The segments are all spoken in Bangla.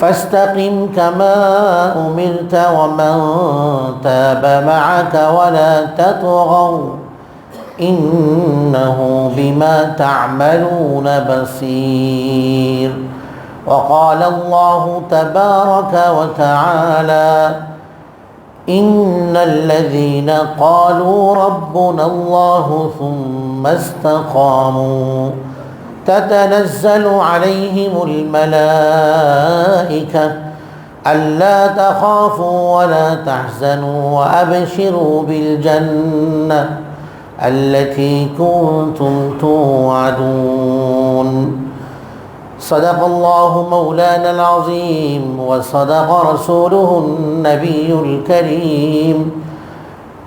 فاستقم كما أمرت ومن تاب معك ولا تطغوا. إنه بما تعملون بصير. وقال الله تبارك وتعالى إن الذين قالوا ربنا الله ثم استقاموا. تتنزل عليهم الملائكة ألا تخافوا ولا تحزنوا وأبشروا بالجنة التي كنتم توعدون. صدق الله مولانا العظيم وصدق رسوله النبي الكريم.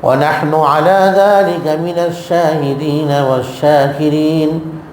ونحن على ذلك من الشاهدين والشاكرين.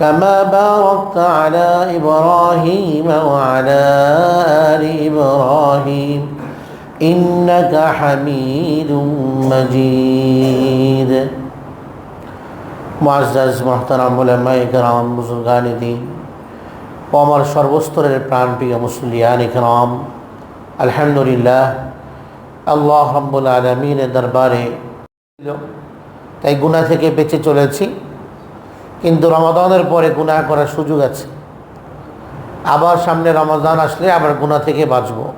كما باركت على ابراهيم وعلى ال ابراهيم انك حميد مجيد মুআজ্জাজ মোহতারাম উলামায়ে কেরাম বুজুর্গানে দিন ও আমার সর্বস্তরের প্রাণপ্রিয় মুসলিয়ান ইকরাম আলহামদুলিল্লাহ আল্লাহ রব্বুল আলমিনের দরবারে তাই গুণা থেকে বেঁচে চলেছি কিন্তু রমাদানের পরে গুণা করার সুযোগ আছে। আবার সামনে রমাদান আসলে আবার গুণা থেকে বাঁচব।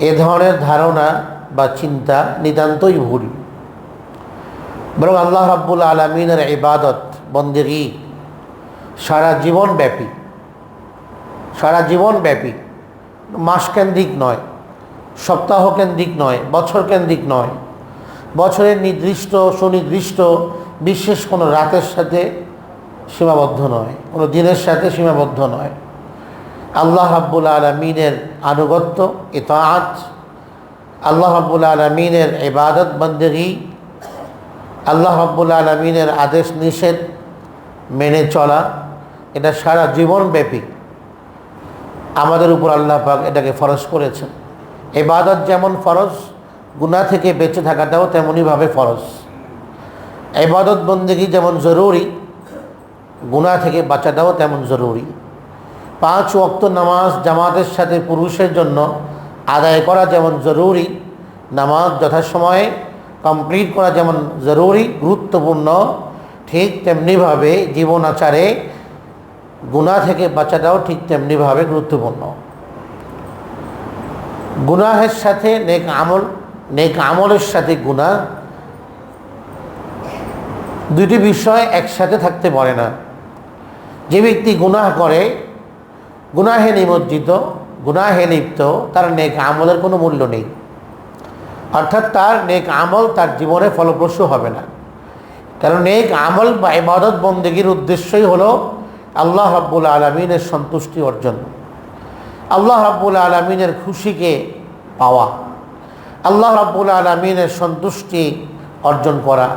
এ ধরনের ধারণা বা চিন্তা নিতান্তই ভুল। বরং আল্লাহ রাব্বুল আলমিনের ইবাদত, বন্দেগি, সারা জীবন ব্যাপী। সারা জীবন ব্যাপী। মাস কেন্দ্রিক নয় সপ্তাহ কেন্দ্রিক নয় বছর কেন্দ্রিক নয়। বছরের নির্দিষ্ট, সুনির্দিষ্ট, বিশেষ কোনো রাতের সাথে সীমাবদ্ধ নয়, কোনো দিনের সাথে সীমাবদ্ধ নয়। আল্লাহ রাব্বুল আলমিনের আনুগত্য, ইতাআত, আল্লাহ রাব্বুল আলমিনের ইবাদত বন্দেগি, আল্লাহ রাব্বুল আলমিনের আদেশ নিষেধ মেনে চলা, এটা সারা জীবনব্যাপী আমাদের উপর আল্লাহ পাক এটাকে ফরজ করেছেন। এবাদত যেমন ফরজ গুণা থেকে বেঁচে থাকাটাও তেমনইভাবে ফরজ। এবাদত বন্দেগী যেমন জরুরি গুণা থেকে বাঁচাটাও তেমন জরুরি। পাঁচ ওক্ত নামাজ জামাতের সাথে পুরুষের জন্য আদায় করা যেমন জরুরি, নামাজ যথাসময়ে কমপ্লিট করা যেমন জরুরি, গুরুত্বপূর্ণ, ঠিক তেমনিভাবে জীবন আচারে গুণা থেকে বাঁচাটাও ঠিক তেমনিভাবে গুরুত্বপূর্ণ। গুনাহের সাথে নেক আমল, নেক আমলের সাথে গুণা দুটি বিষয় একসাথে থাকতে পারে না। যে ব্যক্তি গুনাহ করে, গুনাহে নিমজ্জিত, গুনাহে লিপ্ত, তার নেক আমলের কোনো মূল্য নেই। অর্থাৎ তার নেক আমল তার জীবনে ফলপ্রসূ হবে না। কারণ নেক আমল বা ইবাদত বন্দেগীর উদ্দেশ্যই হলো আল্লাহ রাব্বুল আলমিনের সন্তুষ্টি অর্জন। আল্লাহ রাব্বুল আলমিনের খুশিকে পাওয়া, আল্লাহ রাব্বুল আলমিনের সন্তুষ্টি অর্জন করা,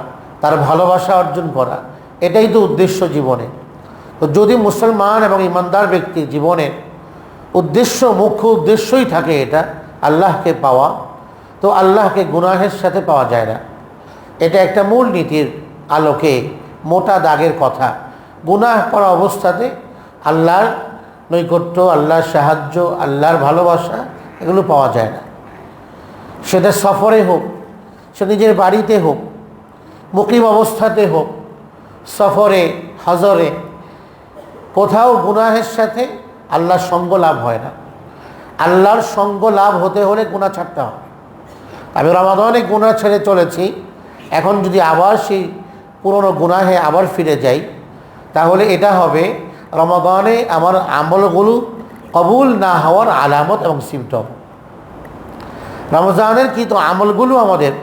তার ভালোবাসা অর্জন করা, এটাই তো উদ্দেশ্য জীবনে। তো যদি মুসলমান এবং ইমানদার ব্যক্তির জীবনে উদ্দেশ্য, মুখ্য উদ্দেশ্যই থাকে এটা, আল্লাহকে পাওয়া, তো আল্লাহকে গুনাহের সাথে পাওয়া যায় না। এটা একটা মূল নীতির আলোকে, মোটা দাগের কথা। গুনাহ করা অবস্থাতে আল্লাহর নৈকট্য, আল্লাহর সাহায্য, আল্লাহর ভালোবাসা এগুলো পাওয়া যায় না। সেটা সফরে হোক, সে নিজের বাড়িতে হোক, মুকিম অবস্থাতে হোক, সফরে, হজরে কোথাও গুনাহের সাথে আল্লাহর সঙ্গ লাভ হয় না। আল্লাহর সঙ্গ লাভ হতে হলে গুণা ছাড়তে হবে। আমি রমাদানে গুণা ছেড়ে চলেছি। এখন যদি আবার সেই পুরনো গুনাহে আবার ফিরে যাই, তাহলে এটা হবে রমাদানে আমার আমলগুলো কবুল না হওয়ার আলামত এবং সিমটম। রমজানের কি তো আমলগুলো আমাদের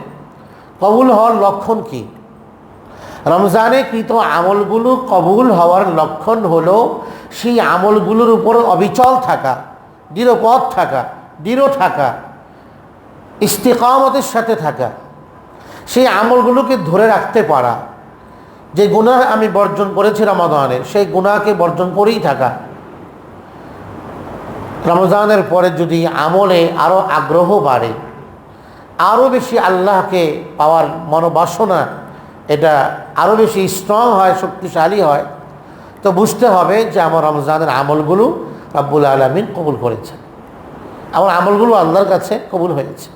কবুল হওয়ার লক্ষণ কি? রমজানে কৃত আমলগুলো কবুল হওয়ার লক্ষণ হলো সেই আমলগুলোর উপর অবিচল থাকা দৃঢ়পথ থাকা, দৃঢ় থাকা, ইস্তেকামতের সাথে থাকা, সেই আমলগুলোকে ধরে রাখতে পারা। যে গুণা আমি বর্জন করেছি রমাদানের, সেই গুণাকে বর্জন করেই থাকা। রমজানের পরে যদি আমলে আরও আগ্রহ বাড়ে আরও বেশি আল্লাহকে পাওয়ার মনোবাসনা এটা আরও বেশি স্ট্রং হয়, শক্তিশালী হয়। তো বুঝতে হবে যে আমার রমজানের আমলগুলো রাব্বুল আলমিন কবুল করেছেন। আমার আমলগুলো আল্লাহর কাছে কবুল হয়েছে।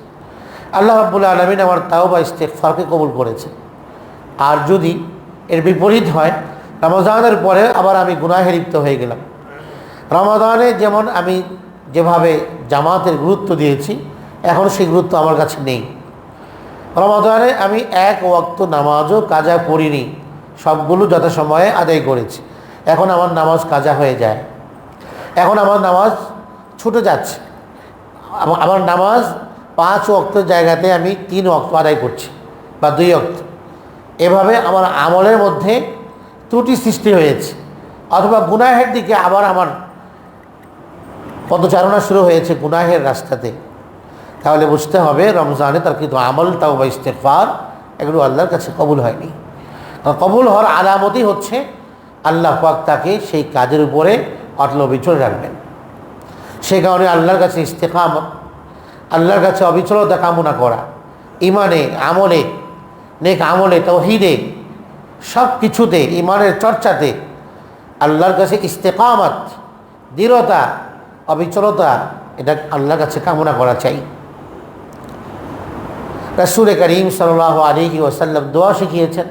আল্লাহ রাব্বুল আলমিন আমার তাও বা ইস্তেকফারকে কবুল করেছে আর যদি এর বিপরীত হয়, রমজানের পরে আবার আমি গুনাহে লিপ্ত হয়ে গেলাম। রমাদানে যেমন আমি যেভাবে জামাতের গুরুত্ব দিয়েছি, এখন সেই গুরুত্ব আমার কাছে নেই। রমাদানে আমি এক ওয়াক্ত নামাজও কাজা করিনি। সবগুলো যথাসময়ে আদায় করেছি। এখন আমার নামাজ কাজা হয়ে যায়। এখন আমার নামাজ ছুটে যাচ্ছে। আমার নামাজ পাঁচ অক্তের জায়গাতে আমি তিন অক্ত আদায় করছি বা দুই অক্ত এভাবে আমার আমলের মধ্যে ত্রুটি সৃষ্টি হয়েছে। অথবা গুনাহের দিকে আবার আমার পদচারণা শুরু হয়েছে গুনাহের রাস্তাতে। তাহলে বুঝতে হবে রমজানে তার কিন্তু আমল, তাও বা ইস্তেফার এগুলো আল্লাহর কাছে কবুল হয়নি। কবুল হওয়ার আলামতই হচ্ছে আল্লাহ পাক তাকে সেই কাজের উপরে অটল অবিচল রাখবেন। সে কারণে আল্লাহর কাছে ইস্তেকাম আল্লাহর কাছে অবিচলতা কামনা করা ইমানে আমলে, নেক আমলে, তহিদে সব কিছুতে ইমানের চর্চাতে আল্লাহর কাছে ইস্তেকামত, দৃঢ়তা, অবিচলতা, এটা আল্লাহর কাছে কামনা করা চাই। রসুল করিম সাল আলী ওসাল্লাম দোয়া শিখিয়েছেন।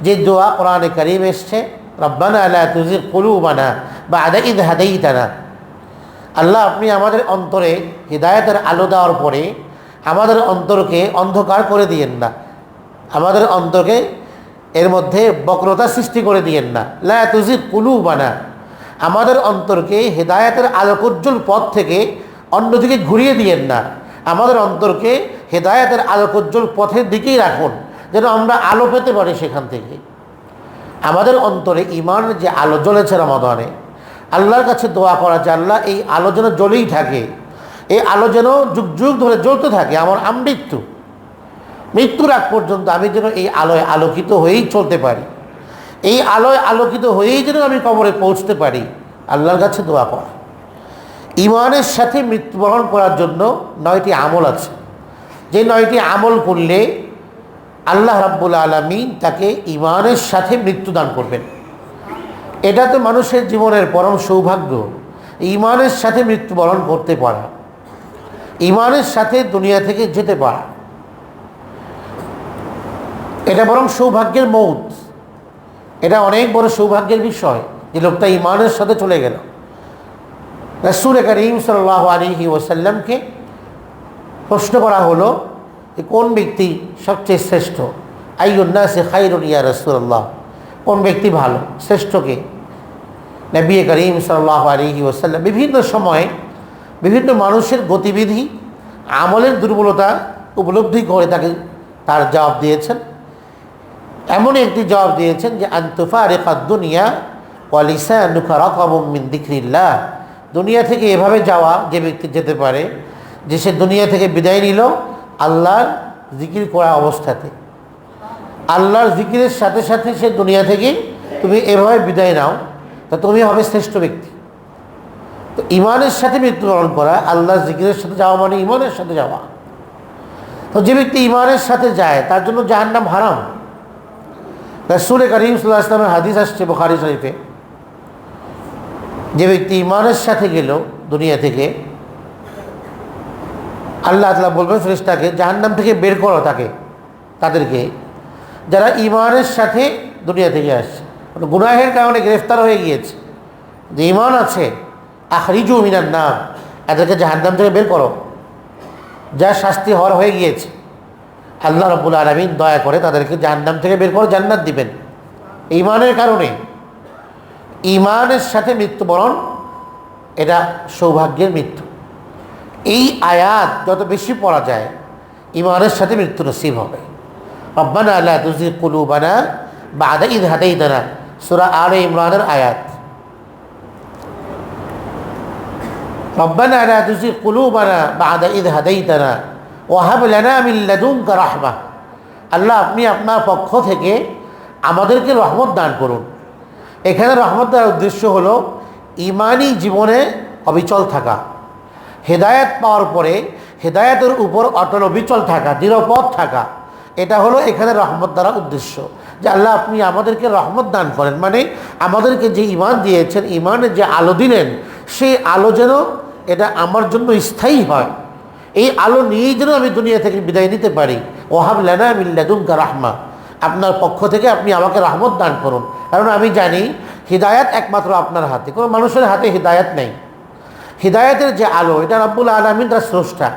যে দোয়া কোরআনে করিম এসছে, রব্বানা আল্লাহ তুজির কুলুবানা বা আদা ঈদ হাদাইতানা। আল্লাহ আপনি আমাদের অন্তরে হৃদায়তের আলো দেওয়ার পরে আমাদের অন্তরকে অন্ধকার করে দিয়েন না। আমাদের অন্তরকে এর মধ্যে বক্রতা সৃষ্টি করে দিয়েন না। লা তুজির কুলুবানা। আমাদের অন্তরকে হেদায়তের আলোকোজ্জ্বল পথ থেকে অন্যদিকে ঘুরিয়ে দিয়েন না। আমাদের অন্তরকে হেদায়তের আলোকোজ্জ্বল পথের দিকেই রাখুন, যেন আমরা আলো পেতে পারি সেখান থেকে। আমাদের অন্তরে ইমান যে আলো জ্বলেছে রমাদানে, আল্লাহর কাছে দোয়া করা যে আল্লাহ এই আলো যেন জ্বলেই থাকে, এই আলো যেন যুগ যুগ ধরে জ্বলতে থাকে, আমার আমৃত্যু। মৃত্যুর আগ পর্যন্ত আমি যেন এই আলোয় আলোকিত হয়েই চলতে পারি। এই আলোয় আলোকিত হয়েই যেন আমি কবরে পৌঁছতে পারি। আল্লাহর কাছে দোয়া করা। ইমানের সাথে মৃত্যুবরণ করার জন্য নয়টি আমল আছে। যে নয়টি আমল করলে আল্লাহ রাব্বুল আলমিন তাকে ইমানের সাথে মৃত্যুদান করবেন। এটা তো মানুষের জীবনের পরম সৌভাগ্য। ইমানের সাথে মৃত্যুবরণ করতে পারা। ইমানের সাথে দুনিয়া থেকে যেতে পারা। এটা বরং সৌভাগ্যের মৌত। এটা অনেক বড় সৌভাগ্যের বিষয় যে লোকটা ইমানের সাথে চলে গেল। রসুল করিম সাল্লাহ আলহি ওসাল্লামকে প্রশ্ন করা হলো যে কোন ব্যক্তি সবচেয়ে শ্রেষ্ঠ? আইউন্না সে রসুল্লাহ কোন ব্যক্তি ভালো? শ্রেষ্ঠকে নবী করিম সাল্লাহ আলহি ওসাল্লাম বিভিন্ন সময়ে বিভিন্ন মানুষের গতিবিধি, আমলের দুর্বলতা উপলব্ধি করে তাকে তার জবাব দিয়েছেন। এমন একটি জবাব দিয়েছেন যে আন্তফা রেখা দুনিয়া ওয়ালিসা নুখা রকমিন দিক্রিল্লাহ। দুনিয়া থেকে এভাবে যাওয়া যে ব্যক্তি যেতে পারে, যে সে দুনিয়া থেকে বিদায় নিল আল্লাহর জিকির করা অবস্থাতে। আল্লাহর জিকিরের সাথে সাথে সে দুনিয়া থেকে তুমি এভাবে বিদায় নাও, তা তুমি হবে শ্রেষ্ঠ ব্যক্তি। তো ইমানের সাথে মৃত্যুবরণ করা, আল্লাহর জিকিরের সাথে যাওয়া মানে ইমানের সাথে যাওয়া। তো যে ব্যক্তি ইমানের সাথে যায়, তার জন্য যার নাম হারাম। রাসুল করিম সাল্লাহ ইসলামের হাদিস আসছে বুখারি শরীফে। যে ব্যক্তি ইমানের সাথে গেল দুনিয়া থেকে, আল্লাহ তালা বলবেন, ফেরেশতাকে জাহান্নাম থেকে বের করো তাকে, তাদেরকে। যারা ইমানের সাথে দুনিয়া থেকে আসছে মানে গুনাহের কারণে গ্রেফতার হয়ে গিয়েছে যে ইমান আছে, আখরিজু মিনার নাম এদেরকে জাহান্নাম থেকে বের করো। যা শাস্তি হওয়ার হয়ে গিয়েছে, আল্লাহ রব্বুল আলমিন দয়া করে তাদেরকে জাহান্নাম থেকে বের করে জান্নাত দিবেন। ইমানের কারণে। ইমানের সাথে মৃত্যুবরণ, এটা সৌভাগ্যের মৃত্যু। এই আয়াত যত বেশি পড়া যায়, ইমানের সাথে মৃত্যু নসিব হবে। রব্বানা আল্লাহ কুলু বানা বা আদা ঈদ হাতে ইদানা সুরা আর ইমরানের আয়াত। রব্বানা আল্লাহ কুলুবানা বা আদা ঈদ হাতেই দানা ওয়াহাব লানা মিল্লাদুমকা রাহমা। আল্লাহ, আপনি আপনার পক্ষ থেকে আমাদেরকে রহমত দান করুন। এখানে রহমত দেওয়ার উদ্দেশ্য হলো ইমানি জীবনে অবিচল থাকা। হেদায়েত পাওয়ার পরে হেদায়েতের উপর অটল অবিচল থাকা, নিরাপদ থাকা, এটা হলো এখানে রহমত দ্বারা উদ্দেশ্য। যে আল্লাহ আপনি আমাদেরকে রহমত দান করেন মানে আমাদেরকে যে ইমান দিয়েছেন, ইমানের যে আলো দিলেন, সেই আলো যেন এটা আমার জন্য স্থায়ী হয়। এই আলো নিয়েই যেন আমি দুনিয়া থেকে বিদায় নিতে পারি। ওহাব লেনা মিল্লাদুমকা রাহমা। আপনার পক্ষ থেকে আপনি আমাকে রহমত দান করুন। কারণ আমি জানি হৃদায়াত একমাত্র আপনার হাতে। কোনো মানুষের হাতে হৃদায়াত নেই। হৃদায়তের যে আলো, এটা রব্বুল আলমিন তার স্রষ্টা।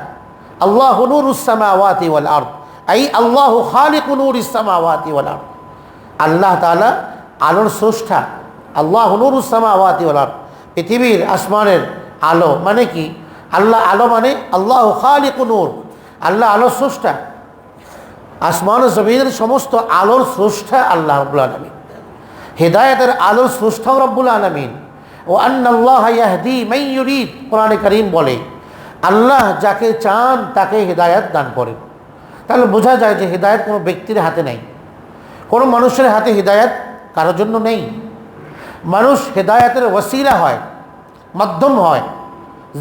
আল্লাহ নুর উসামা আওয়াতি ওয়াল আর্দ। আই আল্লাহ খালিক নুর ইসামা আওয়াতি ওয়াল আর্দ। আল্লাহ তালা আলোর স্রষ্টা। আল্লাহ নুর উসামা আওয়াতি ওয়াল আর্দ। পৃথিবীর আসমানের আলো মানে কি? আল্লাহ আলো মানে আল্লাহ খালিক নূর। আল্লাহ আলোর স্রষ্টা। আসমান জমিনের সমস্ত আলোর স্রষ্টা আল্লাহ রব্বুল আলমিন। হেদায়তের আলোর স্রষ্টাও রব্বুল আলমিন। ও আন্নাল্লাহ ইয়াহদি মাইয়ুরিদ কোরআনে করিম বলে, আল্লাহ যাকে চান তাকে হেদায়ত দান করেন। তাহলে বোঝা যায় যে হেদায়ত কোনো ব্যক্তির হাতে নেই। কোনো মানুষের হাতে হৃদায়ত কারোর জন্য নেই। মানুষ হেদায়তের ওসিলা হয়, মাধ্যম হয়,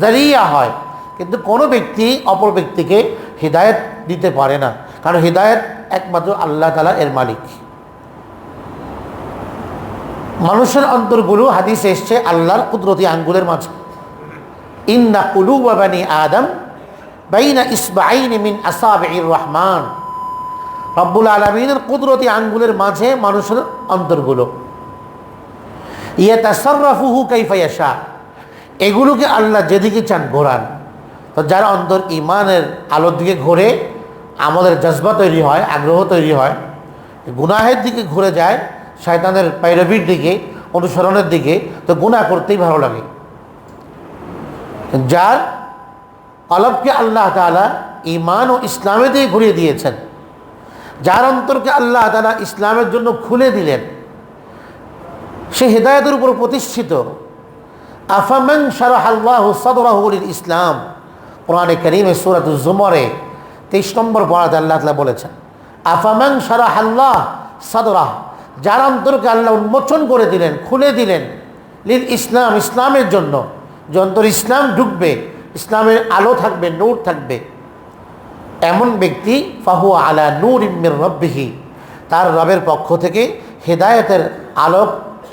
জারিয়া হয়, কিন্তু কোনো ব্যক্তি অপর ব্যক্তিকে হৃদায়ত দিতে পারে না। কারণ হৃদায়ত একমাত্র আল্লাহ তালা এর মালিক। মানুষের অন্তরগুলো হাদিস এসছে, আল্লাহর কুদরতি আঙ্গুলের মাঝে। ইন্না কুলু বাবানি আদম, বাইনা ইসবাইন মিন আসাবির রহমান। রব্বুল আলমিনের কুদরতি আঙ্গুলের মাঝে মানুষের অন্তরগুলো। ইয়ে তাসরফুহু কাইফাইয়াশা এগুলোকে আল্লাহ যেদিকে চান ঘোরান। তো যার অন্তর ইমানের আলোর দিকে ঘোরে আমাদের জজবা তৈরি হয়, আগ্রহ তৈরি হয়, গুনাহের দিকে ঘুরে যায়, শয়তানের পাইরবির দিকে, অনুসরণের দিকে, তো গুনাহ করতেই ভালো লাগে। যার কলবকে আল্লাহ তালা ইমান ও ইসলামে দিয়ে ঘুরিয়ে দিয়েছেন, যার অন্তরকে আল্লাহ তালা ইসলামের জন্য খুলে দিলেন, সে হেদায়তের উপর প্রতিষ্ঠিত। আফামান শারাহ আল্লাহ সদরাহুল ইসলাম, কোরআনে করিমে সুরাত জুমরে তেইশ নম্বর পড়াতে আল্লাহ তালা বলেছেন, আফামান শারাহ আল্লাহ সাদরাহ যার অন্তরকে আল্লাহ উন্মোচন করে দিলেন, খুলে দিলেন লিল ইসলাম, ইসলামের জন্য। যে অন্তর ইসলাম ঢুকবে, ইসলামের আলো থাকবে, নূর থাকবে। এমন ব্যক্তি ফাহু আলা নূর ইমের রব্বিহি, তার রবের পক্ষ থেকে হেদায়তের আলোক,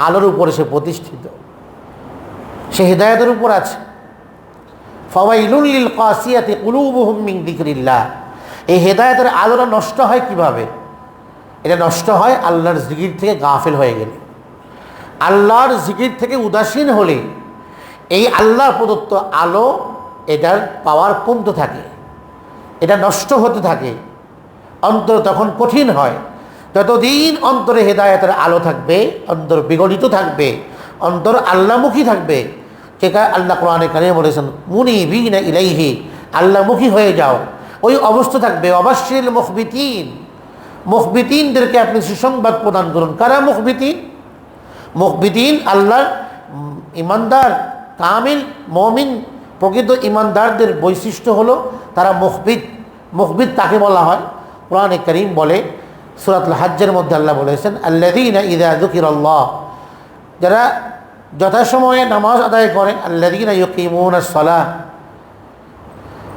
আলোর উপরে সে প্রতিষ্ঠিত। সে হেদায়তের উপর আছে। ফওয়াইলুল্লিল কাসিয়াতে কুলুবুহুম মিন দিকরিল্লাহ এই হেদায়তের আলোটা নষ্ট হয় কীভাবে? এটা নষ্ট হয় আল্লাহর জিকির থেকে গাফেল হয়ে গেলে। আল্লাহর জিকির থেকে উদাসীন হলে এই আল্লাহ প্রদত্ত আলো এটার পাওয়ার কমতে থাকে। এটা নষ্ট হতে থাকে। অন্তর তখন কঠিন হয়। ততদিন অন্তরে হেদায়তের আলো থাকবে, অন্তর বিগলিত থাকবে, অন্তর আল্লাহমুখী থাকবে, কে আল্লাহ কোরআনে কানে বলেছেন মুনি বিনা ইলাইহি আল্লাহমুখী হয়ে যাও। ওই অবস্থা থাকবে। অবশ্যই মুখবিতিন। মুখবিতিনদেরকে আপনি সুসংবাদ প্রদান করুন। কারা মুখবিতিন? মুখবিতিন আল্লাহর ইমানদার, কামিল, মমিন, প্রকৃত ইমানদারদের বৈশিষ্ট্য হলো তারা মুখবিদ মুখবিদ তাকে বলা হয়? কোরআনে করিম বলে, সুরাতুল হাজ্জের মধ্যে আল্লাহ বলেছেন আল্লাদিন ইদা দুকির আল্লাহ যারা যথাসময়ে নামাজ আদায় করে আল্লাদিন ইয়কিমুন সলাহ।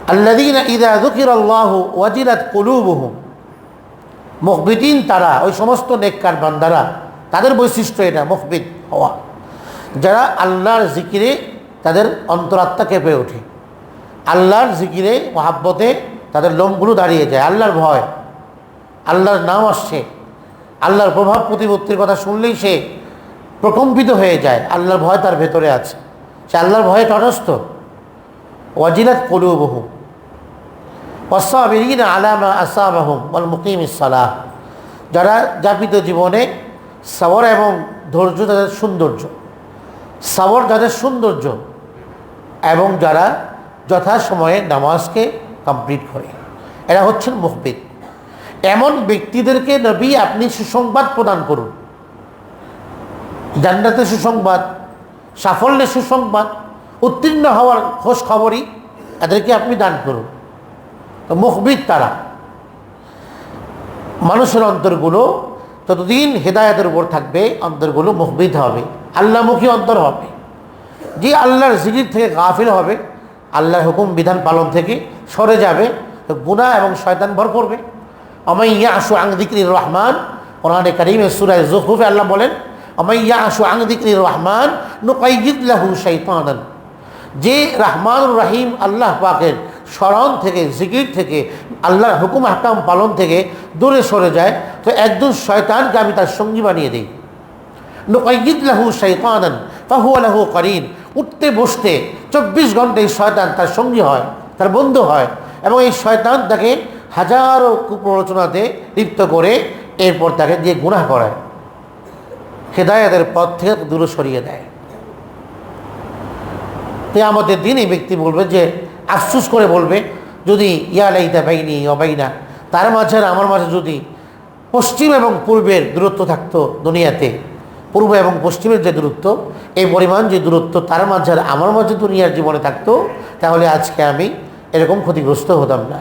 আল্লাদিন ইদা দুকির আল্লাহ ওয়াজিরাত কুলুবুহুম। মুখবিদিন তারা, ওই সমস্ত নেককার বান্দারা, তাদের বৈশিষ্ট্য এটা মুখবিদ হওয়া। যারা আল্লাহর জিকিরে তাদের অন্তরাত্মা কেঁপে ওঠে। আল্লাহর জিকিরে, মহাব্বতে তাদের লোমগুলো দাঁড়িয়ে যায়, আল্লাহর ভয়। আল্লাহর নাম আসছে। আল্লাহর প্রভাব প্রতিপত্তির কথা শুনলেই সে প্রকম্পিত হয়ে যায়, আল্লাহর ভয় তার ভেতরে আছে। সে আল্লাহর ভয়ে তটস্থ। ওয়াজিলাত কলুবহু ওয়াসাবিরিন আলামা আসাবাহুম ওয়াল মুকিম ইসালাহ যারা যাপিত জীবনে সাবর এবং ধৈর্য তাদের সৌন্দর্য। সাবর যাদের সৌন্দর্য এবং যারা যথাসময়ে নামাজকে কমপ্লিট করে। এরা হচ্ছেন মুখবিদ এমন ব্যক্তিদেরকে নবী আপনি সুসংবাদ প্রদান করুন। জান্নাতে সুসংবাদ, সাফল্যের সুসংবাদ, উত্তীর্ণ হওয়ার খোঁজ খবরই এদেরকে আপনি দান করুন। মুখবিদ তারা। মানুষের অন্তরগুলো ততদিন হেদায়তের উপর থাকবে, অন্তরগুলো মুখবিদ হবে। আল্লাহমুখী অন্তর হবে। যে আল্লাহর জিকির থেকে গাফিল হবে, আল্লাহর হুকুম, বিধান পালন থেকে সরে যাবে গুণা এবং শয়তান ভর করবে। অমাইয়া আশু আংদিকরি রহমান ওনারে করিমে সুরায় জুহুফে আল্লাহ বলেন অমাইয়া আশু আংদিকরি রহমান নুকাইজিদলাহু শৈতানন যে রহমানুর রাহিম আল্লাহ পাকের স্মরণ থেকে, জিকির থেকে, আল্লাহর হুকুম, হাকাম পালন থেকে দূরে সরে যায়। তো একজন শয়তানকে আমি তার সঙ্গী বানিয়ে দিই। নুকাইদ লাহু শৈতানন ফাহু আলাহু করিন। উঠতে, বসতে চব্বিশ ঘণ্টা এই শয়তান তার সঙ্গী হয়, তার বন্ধু হয় এবং এই শয়তান তাকে হাজারো কুপ্ররচনাতে লিপ্ত করে এরপর তাকে দিয়ে গুনাহ করায়। হেদায়তের পথ থেকে দূরে সরিয়ে দেয়। তে আমাদের দিন এই ব্যক্তি বলবে যে আফসুস করে বলবে, যদি ইয়া লাইতা বাইনি অবাইনা তার মাঝে আমার মাঝে যদি পশ্চিম এবং পূর্বের দূরত্ব থাকতো দুনিয়াতে, পূর্ব এবং পশ্চিমের যে দূরত্ব, এই পরিমাণ যে দূরত্ব তার মাঝে আর আমার মাঝে দুনিয়ার জীবনে থাকতো, তাহলে আজকে আমি এরকম ক্ষতিগ্রস্ত হতাম না।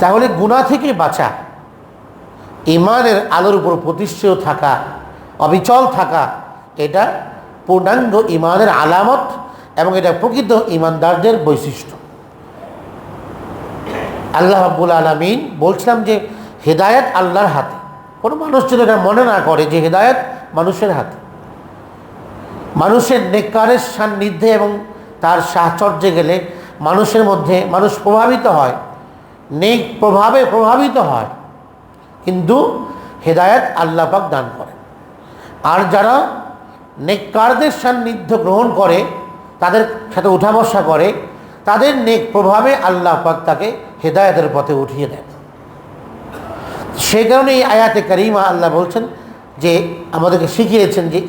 তাহলে গুণা থেকে বাঁচা ইমানের আলোর উপর প্রতিষ্ঠিত থাকা, অবিচল থাকা, এটা পূর্ণাঙ্গ ইমানের আলামত এবং এটা প্রকৃত ইমানদারদের বৈশিষ্ট্য। আল্লাহ আব্বুল আলমিন বলছিলাম যে, হেদায়ত আল্লাহর হাতে। কোনো মানুষ যদি এটা মনে না করে যে, হেদায়ত মানুষের হাতে। মানুষের নেকারের সান্নিধ্যে এবং তার সাহচর্যে গেলে মানুষের মধ্যে, মানুষ প্রভাবিত হয়। নেক প্রভাবে প্রভাবিত হয়। কিন্তু হেদায়ত আল্লাহ পাক দান করেন। আর যারা নেককারদের সান্নিধ্য গ্রহণ করে, তাদের সাথে উঠা বসা করে, তাদের নেক প্রভাবে আল্লাহ পাক তাকে হেদায়তের পথে উঠিয়ে দেন। সেই কারণে এই আয়াতে করিমা আল্লাহ বলছেন যে আমাদেরকে শিখিয়েছেন যে